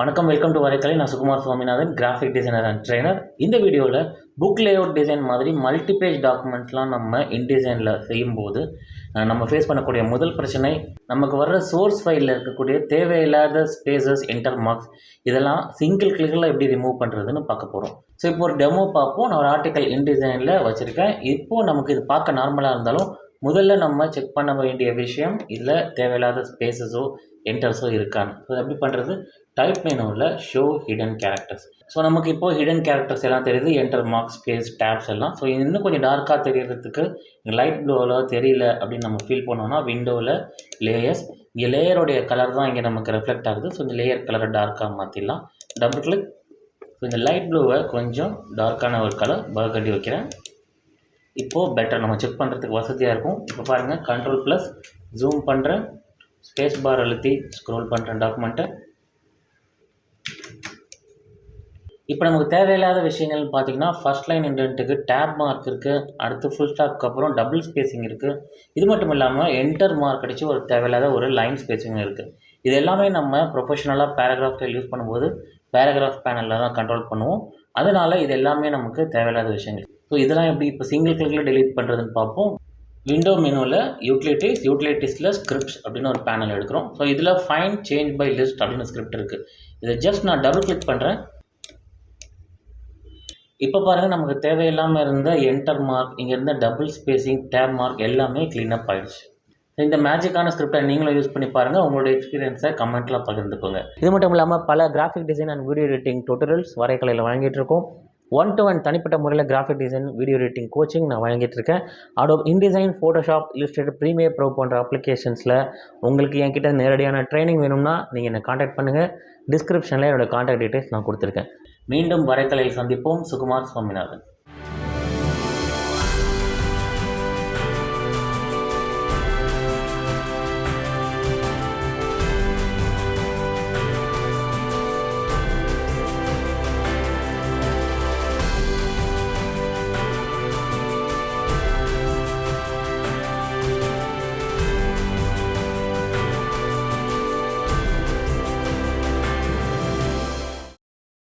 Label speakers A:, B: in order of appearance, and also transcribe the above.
A: வணக்கம் welcome to Varaikalai நான் Sukumar Swaminathan graphic designer and trainer இந்த வீடியோவில் புக் லேஅவுட் டிசைன் மாதிரி மல்டிபேஜ் டாக்குமெண்ட்ஸ்லாம் நம்ம இன்டிசைனில் செய்யும்போது நம்ம ஃபேஸ் பண்ணக்கூடிய முதல் பிரச்சனை நமக்கு வர்ற சோர்ஸ் ஃபைலில் இருக்கக்கூடிய தேவையில்லாத ஸ்பேசஸ் இன்டர் மார்க்ஸ் இதெல்லாம் சிங்கிள் கிளிக்கில் எப்படி ரிமூவ் பண்ணுறதுன்னு பார்க்க போகிறோம் ஸோ இப்போ ஒரு டெமோ பார்ப்போம். நான் ஒரு ஆர்டிக்கல் இன்டிசைனில் வச்சுருக்கேன். இப்போது நமக்கு இது பார்க்க நார்மலாக இருந்தாலும் முதல்ல நம்ம செக் பண்ண வேண்டிய விஷயம் இதில் தேவையில்லாத ஸ்பேசஸோ என்டர்ஸோ இருக்கான்னு. ஸோ எப்படி பண்ணுறது டைப் மெனுவில் ஷோ ஹிடன் கேரக்டர்ஸ் ஸோ நமக்கு இப்போது ஹிடன் கேரக்டர்ஸ் எல்லாம் தெரியுது என்டர் மார்க் ஸ்பேஸ் டேப்ஸ் எல்லாம். ஸோ இன்னும் கொஞ்சம் டார்க்காக தெரியறதுக்கு லைட் ப்ளூவில் தெரியல அப்படின்னு நம்ம ஃபீல் பண்ணோம்னா விண்டோவில் லேயர்ஸ் இங்கே லேயருடைய கலர் தான் இங்கே நமக்கு ரெஃப்ளெக்ட் ஆகுது. ஸோ இந்த லேயர் கலரை டார்க்காக மாற்றிடலாம் டபுள் கிளிக் ஸோ இந்த லைட் ப்ளூவை கொஞ்சம் டார்க்கான ஒரு கலர் பர்கட்டி வைக்கிறேன். இப்போது பெட்டர் நம்ம செக் பண்ணுறதுக்கு வசதியாக இருக்கும். இப்போ பாருங்கள் கண்ட்ரோல் ப்ளஸ் ஜூம் பண்ணுறேன் ஸ்பேஸ் பார் அழுத்தி ஸ்க்ரோல் பண்ணுறேன் டாக்குமெண்ட்டை இப்போ நமக்கு தேவையில்லாத விஷயங்கள் பார்த்தீங்கன்னா ஃபர்ஸ்ட் லைன் இன்டென்ட்டுக்கு டேப் மார்க் இருக்குது அடுத்து ஃபுல் ஸ்டாப்க்கு அப்புறம் டபுள் ஸ்பேசிங் இருக்குது இது மட்டும் இல்லாமல் என்டர் மார்க் அடித்து ஒரு தேவையில்லாத ஒரு லைன் ஸ்பேசிங் இருக்குது இது எல்லாமே நம்ம ப்ரொஃபஷனலாக பேராகிராஃபில் யூஸ் பண்ணும்போது பேராகிராஃப் பேனலில் தான் கண்ட்ரோல் பண்ணுவோம். அதனால் இது எல்லாமே நமக்கு தேவையில்லாத விஷயங்கள். ஸோ இதெல்லாம் எப்படி இப்போ சிங்கிள் கிளிக்கில் டெலிட் பண்ணுறதுன்னு பார்ப்போம். விண்டோ மெனுவில் யூட்டிலிட்டிஸ் யூட்டிலிட்டிஸில் ஸ்கிரிப்ட்ஸ் அப்படின்னு ஒரு பேனல் எடுக்கிறோம். ஸோ இதில் ஃபைன் சேஞ்ச் பை லிஸ்ட் அப்படின்னு ஸ்கிரிப்ட் இருக்குது இதை ஜஸ்ட் நான் டபுள் கிளிக் பண்ணுறேன் இப்போ பாருங்கள் நமக்கு தேவையில்லாமல் இருந்த என்டர் மார்க் இங்கே இருந்த டபுள் ஸ்பேசிங் டேப் மார்க் எல்லாமே க்ளீன் அப் ஆகிடுச்சு இந்த மேஜிக்கான ஸ்கிரிப்டை நீங்களும் யூஸ் பண்ணி பாருங்கள் உங்களோட எக்ஸ்பீரியன்ஸை கமெண்ட்டில் பகிர்ந்துக்கோங்க. இது மட்டும் இல்லாமல் பல graphic design and video editing tutorials வரைக்கலையில் வழங்கிட்டு இருக்கோம். ஒன் டு ஒன் தனிப்பட்ட முறையில் graphic design video editing coaching நான் வழங்கிட்டு இருக்கேன். Adobe InDesign Photoshop Illustrator Premiere Pro போன்ற அப்ளிகேஷன்ஸில் உங்களுக்கு என்கிட்ட நேரடியான ட்ரைனிங் வேணும்னா நீங்கள் என்னை காண்டாக்ட் பண்ணுங்கள் டிஸ்கிரிப்ஷனில் என்னோடய காண்டாக்ட் டீட்டெயில்ஸ் நான் கொடுத்துருக்கேன். மீண்டும் வரைக்கலையில் சந்திப்போம். சுகுமார் சுவாமிநாதன்.